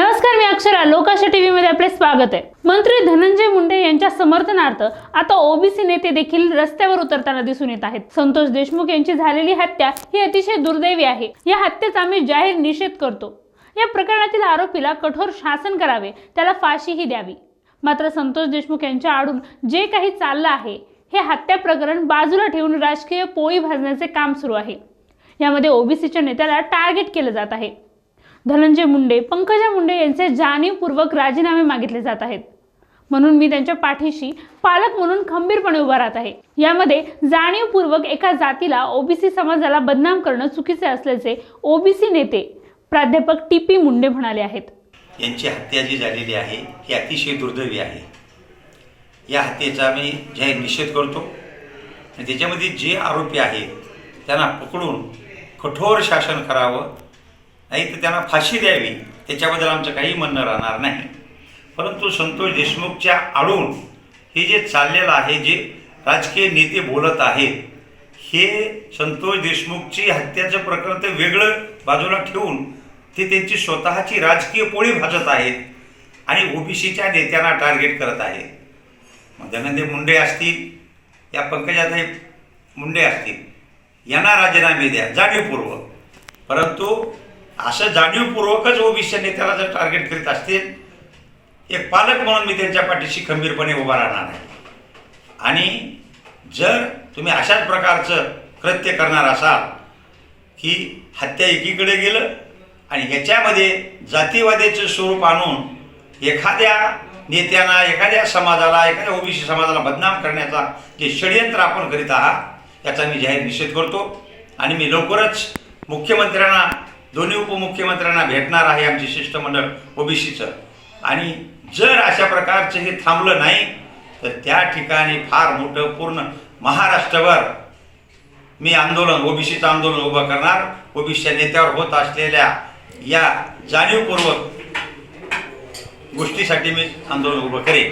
नमस्कार मी अक्षरा. लोकाशा टीव्ही मध्ये आपले स्वागत आहे. मंत्री धनंजय मुंडे यांच्या समर्थनार्थ आता ओबीसी नेते देखील रस्त्यावर उतरताना दिसून येत आहेत. संतोष देशमुख यांची झालेली हत्या ही अतिशय दुर्दैवी आहे. या हत्येचा आम्ही जाहीर निषेध करतो. या प्रकरणातील आरोपीला कठोर शासन करावे त्याला फाशीही द्यावी. मात्र संतोष देशमुख यांच्या आडून जे काही चाललं आहे हे हत्या प्रकरण बाजूला ठेवून राजकीय पोळी भाजण्याचे काम सुरू आहे. यामध्ये ओबीसीच्या नेत्याला टार्गेट केलं जात आहे. धनंजय मुंडे पंकजा मुंडे यांचे जाणीवपूर्वक राजीनामे मागितले जात आहेत. म्हणून मी त्यांच्या पाठीशी पालक म्हणून खंबीरपणे उभा राहत आहे. यामध्ये जाणीवपूर्वक एका जातीला ओबीसी समाजाला बदनाम करणं चुकीचे असल्याचे ओबीसी नेते प्राध्यापक टी पी मुंडे म्हणाले आहेत. यांची हत्या जी झालेली आहे ही अतिशय दुर्दैवी आहे. या हत्येचा मी जाहीर निषेध करतो. आणि त्याच्यामध्ये जे आरोपी आहेत त्यांना पकडून कठोर शासन करावं नाही तर त्यांना फाशी द्यावी. त्याच्याबद्दल आमचं काही म्हणणं राहणार नाही. परंतु संतोष देशमुखच्या आडून हे जे चाललेलं आहे जे राजकीय नेते बोलत आहेत हे संतोष देशमुखची हत्याचं प्रकरण ते वेगळं बाजूला ठेवून ते त्यांची स्वतःची राजकीय पोळी भाजत आहेत आणि ओबीसीच्या नेत्यांना टार्गेट करत आहेत. मग धनंजय मुंडे असतील या पंकजाताई मुंडे असतील यांना राजीनामे द्या जाणीवपूर्वक. परंतु असं जाणीवपूर्वकच ओबीसी नेत्याला जर टार्गेट करीत असतील एक पालक म्हणून मी त्यांच्या पाठीशी खंबीरपणे उभा राहणार आहे. आणि जर तुम्ही अशाच प्रकारचं कृत्य करणार असाल की हत्या एकीकडे गेलं आणि ह्याच्यामध्ये जातीवादाचं स्वरूप आणून एखाद्या नेत्यांना एखाद्या समाजाला एखाद्या ओबीसी समाजाला बदनाम करण्याचा जे षडयंत्र आपण करीत आहात याचा मी जाहीर निषेध करतो. आणि मी लवकरच मुख्यमंत्र्यांना दोन्ही उपमुख्यमंत्र्यांना भेटणार आहे आमचे शिष्टमंडळ ओबीसीचं. आणि जर अशा प्रकारचं हे थांबलं नाही तर त्या ठिकाणी फार मोठं पूर्ण महाराष्ट्रभर मी आंदोलन ओबीसीचं आंदोलन उभं करणार. ओबीसीच्या नेत्यावर होत असलेल्या या जाणीवपूर्वक गोष्टीसाठी मी आंदोलन उभं करेन.